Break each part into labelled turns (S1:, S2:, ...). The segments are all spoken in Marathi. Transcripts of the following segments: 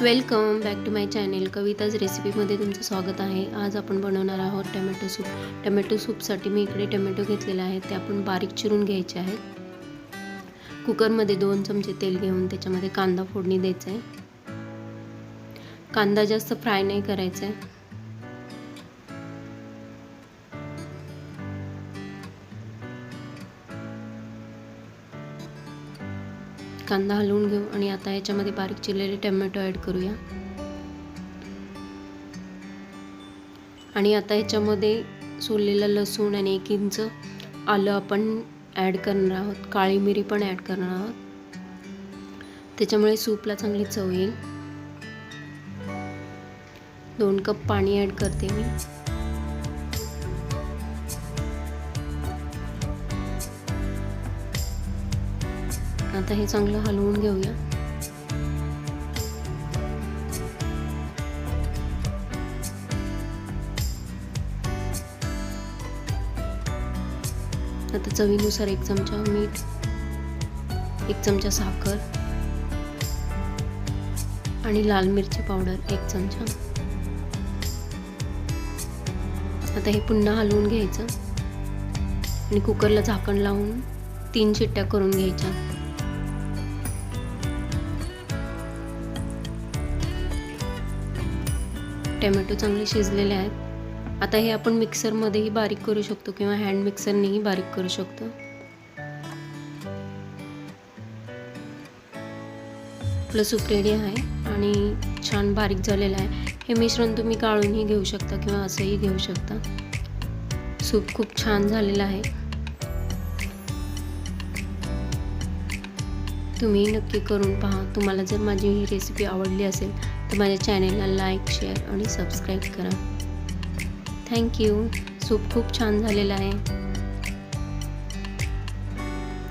S1: Welcome back to my channel. Kavita's रेसिपीमध्ये तुमचं स्वागत आहे. आज आपण बनवणार आहोत टमॅटो सूप. टमॅटो सूपसाठी मी इकडे टमॅटो घेतलेले आहेत. ते आपण बारीक चिरून घ्यायचे आहेत. कुकरमध्ये दोन चमचे तेल घेऊन त्याच्यामध्ये कांदा फोडणी द्यायचा आहे कांदा जास्त फ्राय नाही करायचा आहे कांदा हलवून घेऊ आणि आता याच्यामध्ये बारीक चिरलेले टमॅटो ॲड करूया. आणि आता याच्यामध्ये सोललेलं लसूण आणि एक इंच आलं आपण ॲड करणार आहोत. काळी मिरी पण ॲड करणार आहोत. त्याच्यामुळे सूपला चांगली चव येईल. दोन कप पाणी ॲड करते मी. आता हे चांगलं हलवून घेऊया. आता चवीनुसार एक चमचा मीठ एक चमचा साखर आणि लाल मिरची पावडर एक चमचा. आता हे पुन्हा हलवून घ्यायचं. आणि कुकरला झाकण लावून तीन शिट्ट्या करून घ्यायच्या. टोमॅटो चांगले शिजलेले आहेत. आता हे आपण मिक्सरमध्येही बारीक करू शकतो किंवा हँड मिक्सरनेही बारीक करू शकतो. आपलं सूप रेडी आहे आणि छान बारीक झालेलं आहे. हे मिश्रण तुम्ही काढूनही घेऊ शकता किंवा असंही घेऊ शकता. सूप खूप छान झालेलं आहे. तुम्ही नक्की करून पहा. तुम्हाला जर माझी ही रेसिपी आवडली असेल तर माझ्या चॅनेलला लाईक शेअर आणि सबस्क्राईब करा. थँक्यू सूप खूप छान झालेलं आहे.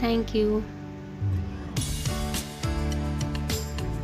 S1: थँक्यू